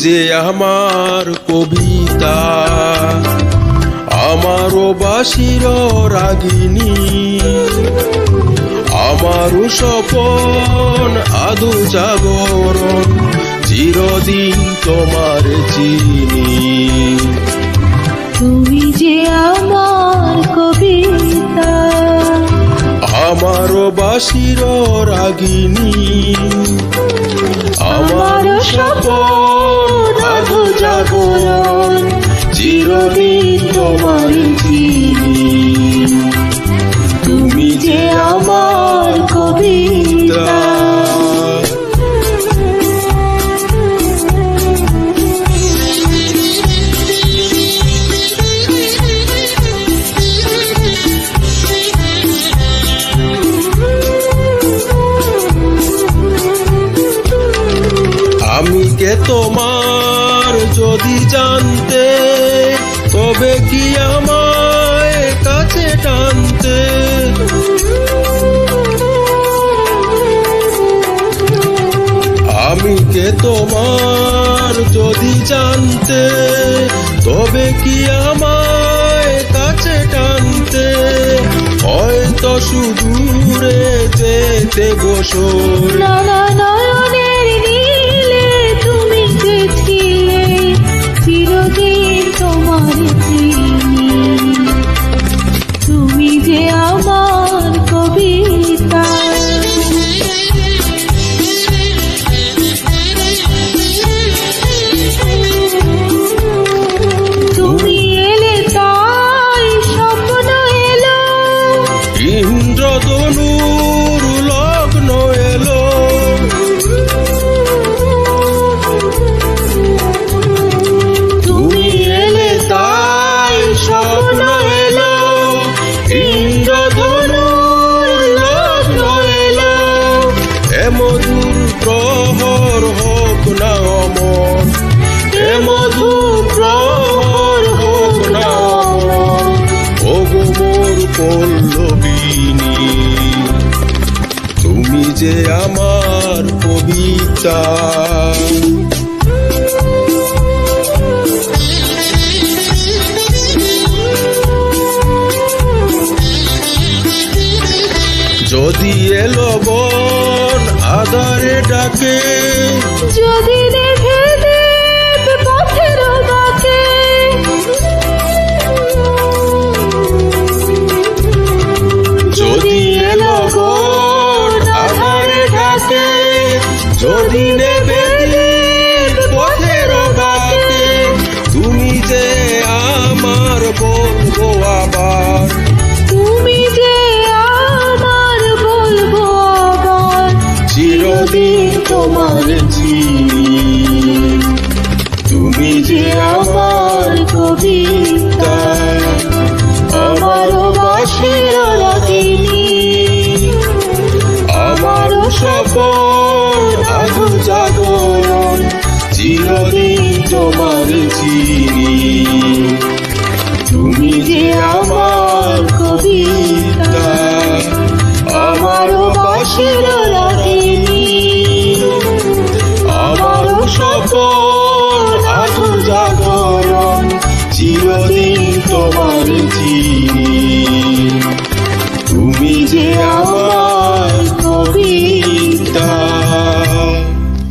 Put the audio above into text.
যে আমার কবিতা আমারও বাসির রাগিনী আমারও স্বপন আদু জাগরণ চিরদিন তোমার চিনি। তুমি যে আমার কবিতা আমারও বাসির রাগিনী আমার স্বপন তোমার যদি জানতে, তবে কি আমায় কাছে টানতে? আমি কে তোমার যদি জানতে, তবে কি আমায় কাছে টানতে? হয়তো সুদূরে যেতে বসর মধুর প্রহর হোক না অমর, এ মধুর প্রহর হোক না অমর। ওগো মোর পল্লবিনী তুমি যে আমার কবিতা। যদি এলো বন আধারে ডাকে। যদি দেখে দেব পথের বাঁকে যদি এলো আধারে ডাকে যদি চিন্তায় আমারও বসে রজনী আমারও সপন 记